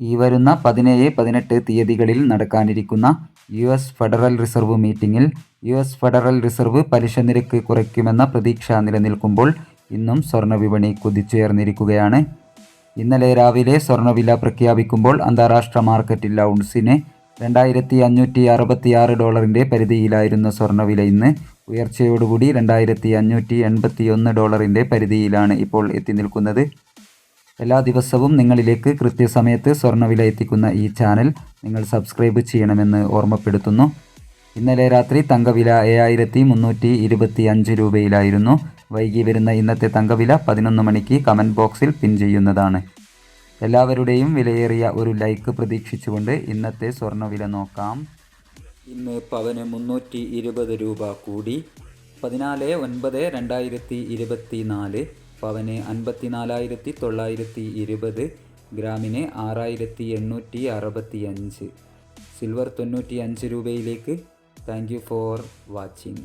ഈ വരുന്ന പതിനേഴ് പതിനെട്ട് തീയതികളിൽ നടക്കാനിരിക്കുന്ന യു എസ് ഫെഡറൽ റിസർവ് മീറ്റിംഗിൽ യു എസ് ഫെഡറൽ റിസർവ് പലിശ നിരക്ക് കുറയ്ക്കുമെന്ന പ്രതീക്ഷ നിലനിൽക്കുമ്പോൾ ഇന്നും സ്വർണവിപണി കുതിച്ചുയർന്നിരിക്കുകയാണ്. ഇന്നലെ രാവിലെ സ്വർണവില പ്രഖ്യാപിക്കുമ്പോൾ അന്താരാഷ്ട്ര മാർക്കറ്റിൽ ഔൺസിന് രണ്ടായിരത്തി അഞ്ഞൂറ്റി അറുപത്തിയാറ് ഡോളറിന്റെ പരിധിയിലായിരുന്ന സ്വർണവില ഇന്ന് ഉയർച്ചയോടുകൂടി രണ്ടായിരത്തി അഞ്ഞൂറ്റി എൺപത്തി ഒന്ന് ഡോളറിന്റെ പരിധിയിലാണ് ഇപ്പോൾ എത്തി നിൽക്കുന്നത്. എല്ലാ ദിവസവും നിങ്ങളിലേക്ക് കൃത്യസമയത്ത് സ്വർണവില എത്തിക്കുന്ന ഈ ചാനൽ നിങ്ങൾ സബ്സ്ക്രൈബ് ചെയ്യണമെന്ന് ഓർമ്മപ്പെടുത്തുന്നു. ഇന്നലെ രാത്രി തങ്കവില ഏഴായിരത്തി മുന്നൂറ്റി ഇരുപത്തി അഞ്ച് രൂപയിലായിരുന്നു. വൈകി വരുന്ന ഇന്നത്തെ തങ്കവില പതിനൊന്ന് മണിക്ക് കമന്റ് ബോക്സിൽ പിൻ ചെയ്യുന്നതാണ്. എല്ലാവരുടെയും വിലയേറിയ ഒരു ലൈക്ക് പ്രതീക്ഷിച്ചുകൊണ്ട് ഇന്നത്തെ സ്വർണവില നോക്കാം. ഇന്ന് പവന് മുന്നൂറ്റി ഇരുപത് രൂപ കൂടി. പതിനാല് ഒൻപത് രണ്ടായിരത്തി ഇരുപത്തി നാല് പവന് അൻപത്തിനാലായിരത്തി തൊള്ളായിരത്തി ഇരുപത് ഗ്രാമിന് ആറായിരത്തി എണ്ണൂറ്റി അറുപത്തി അഞ്ച് സിൽവർ തൊണ്ണൂറ്റി അഞ്ച് രൂപയിലേക്ക്. Thank you for watching.